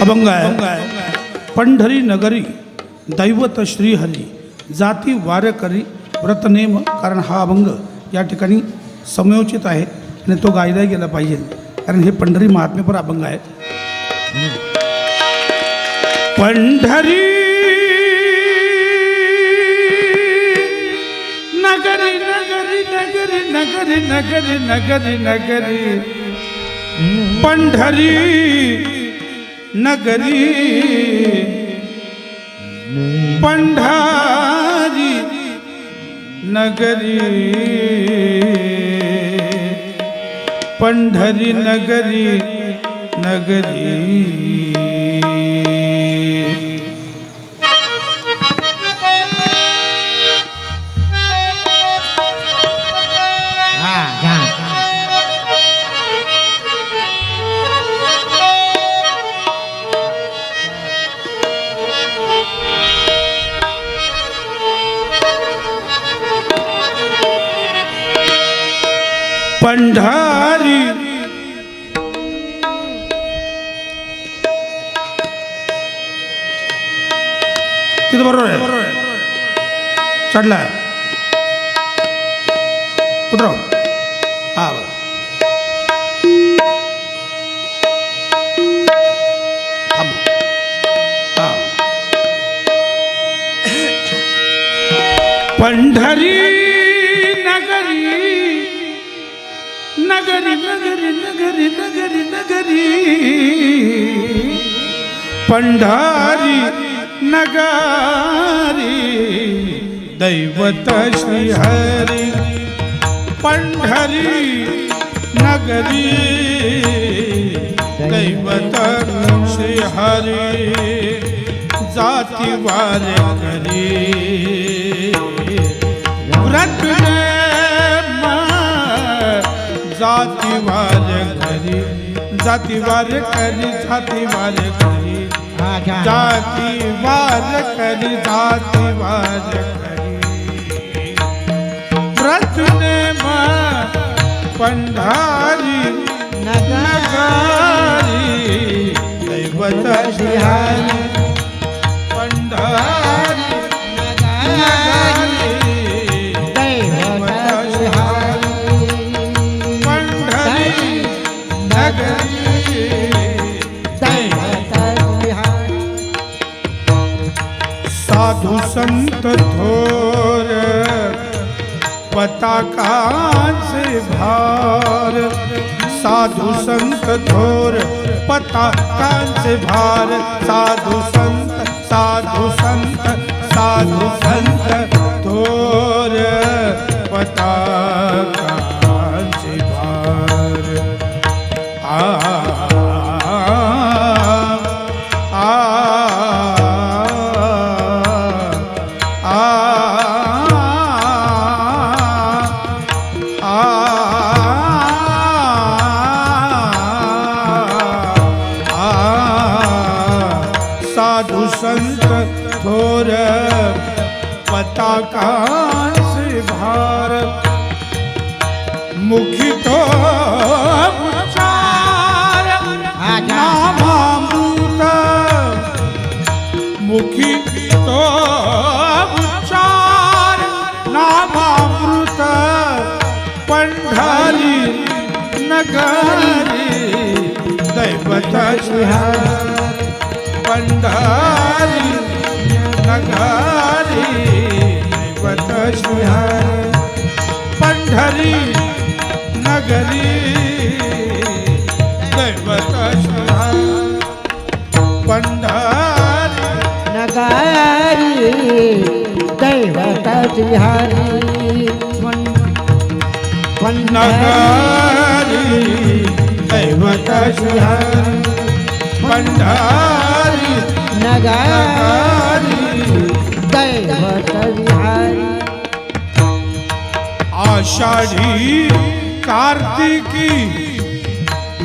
अभंग आहे. पंढरी नगरी दैवत श्रीहरी जाती वार करी व्रतनेम कारण हा अभंग या ठिकाणी समयोचित आहे आणि तो गायला गेला पाहिजे. कारण हे पंढरी महात्म्यपर अभंग आहे. पंढरी नगरी नगरी नगरी नगरी नगरी नगरी नगरी. पंढरी नगरी पंडारी नगरी पंडरी नगरी नगरी पंढारी किती बरोबर आहे? चढला उतराव पंढारी नगारी, दैवत श्रीहरी पंडरी नगरी, दैवत श्रीहरी, जाती वार करी व्रत जातीवार करी जातीवार करी जातीवार करी हा वार करी जाति वार करी। व्रत पंढारी नगारी। दैवत श्रीहरी पताकांचे भार। साधु संत थोर पताकांचे भार। साधु संत साधु संत साधु संत थोर पताकांचे संत थोर पताका से भार मुखी तो उच्चार नामामृत मुखी तो उच्चार नामामृत पंढरी नगरी दैवत श्रीहरी पंढरी नगरी दैवत श्रीहरी पंढरी नगरी दैवत श्रीहरी पंढरी नगारी दैवत श्रीहरी नगरी दैवत श्रीहरी पंढरी नगारी आषाढी कार्तिकी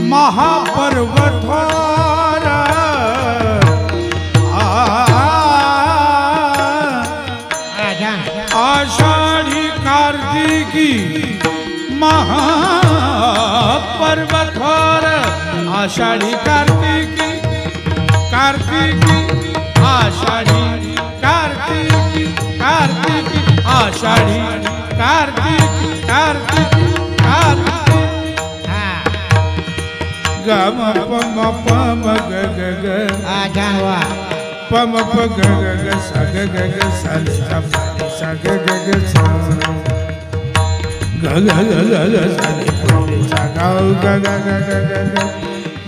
महापर्वतार। आषाढी कार्तिकी महापर्वतार। आषाढी कार्तिकी कार्तिकी आषाढी। આષાઢી કાર્તિક કાર્તિક કાર્તિક ગમ પમ પમ ગ ગ ગ આ જાણવા પમ પ ગ ગ ગ સ ગ ગ ગ સ સ ગ ગ ગ ગ ગ ગ ગ ગ ગ ગ ગ ગ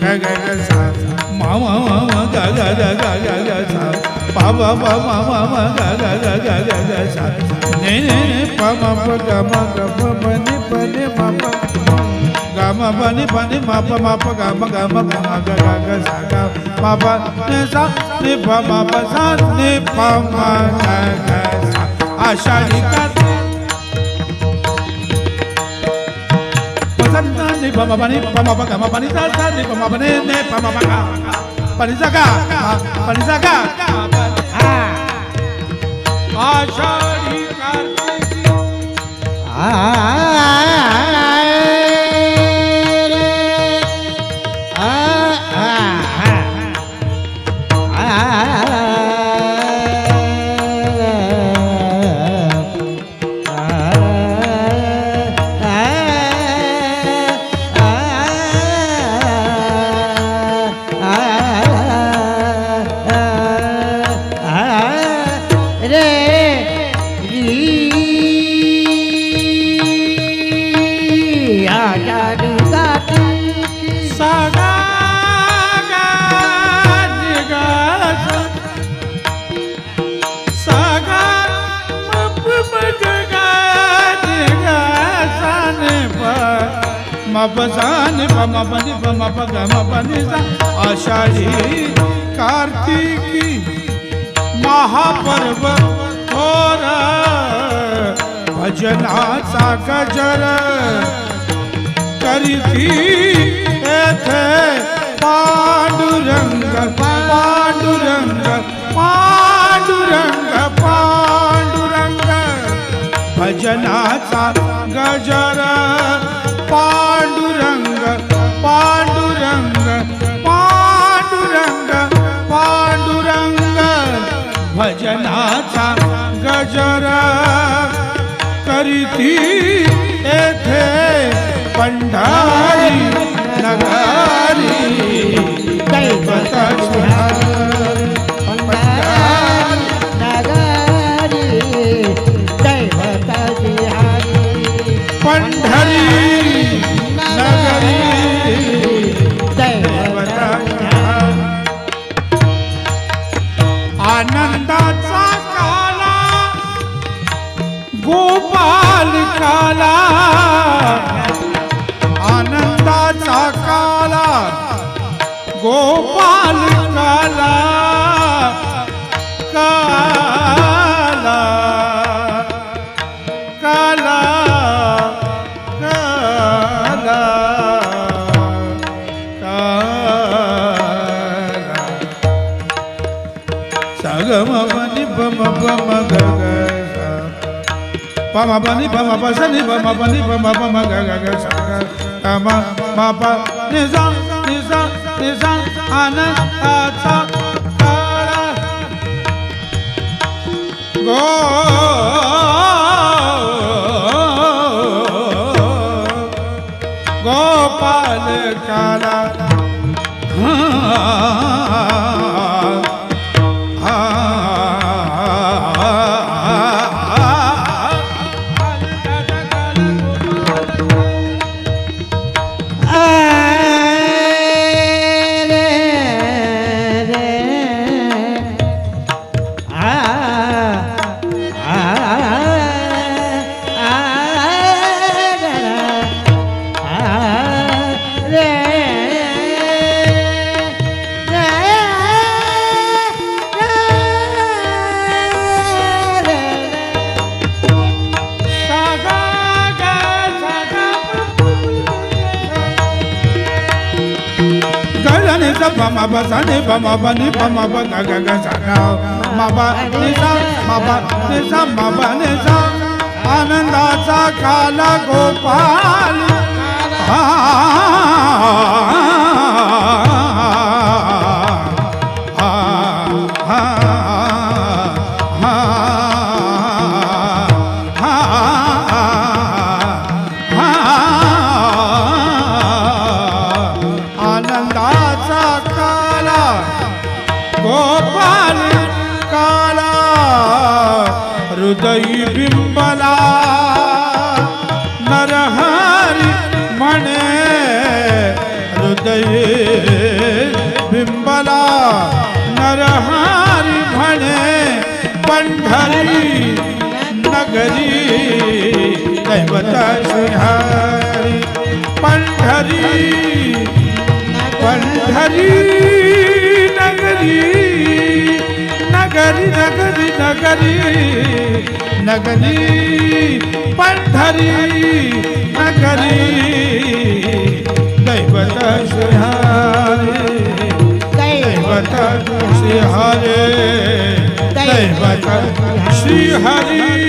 ગ ગ ગ મ મ મ ગ ગ ગ ગ ગ ગ pa pa pa pa pa pa ga ne ne ne pa pa pa ga ma ga pa pa ne pa ne ma pa ga ma pa ne pa ne ne sa ne pa ma ne pa ma a sha ni ne pa ma pa ni pa पण जगा. पण जगा. बजान, बम बन बम Burgman बन आषाढ़ी, कार्तिकी, महापर्व थोर भजनाचा गजर। करीती थे पांडुरंग पांडुरंग पांडुरंग पांडुरंग। भजनाचा गजर, पांडु ती येथे पंढा भक्ताचा काला गोपाल काला काला काला काला सगम बनी बम बम गग पम बनी बम बसनी बम बनी बम बम गग ग. ma ma pa ni sa ni sa ni sa anand acha ara go gopal kala ha da pa ma ba sa ni pa ma ba ni pa ma ba ga ga ga sa ga ma ba ni sa ma ba ni sa ma ba ni sa आनंदाचा काला गोपाल हृदयी बिंबला, नरहरी म्हणे हृदय बिंबला, नरहरी म्हणे पंढरी नगरी, दैवत श्रीहरी, पंढरी पंढरी नगरी। नगरी नगरी नगरी नगरी पंढरी नगरी दैवत श्रीहरी दैवत श्रीहरे दैवत श्रीहरी।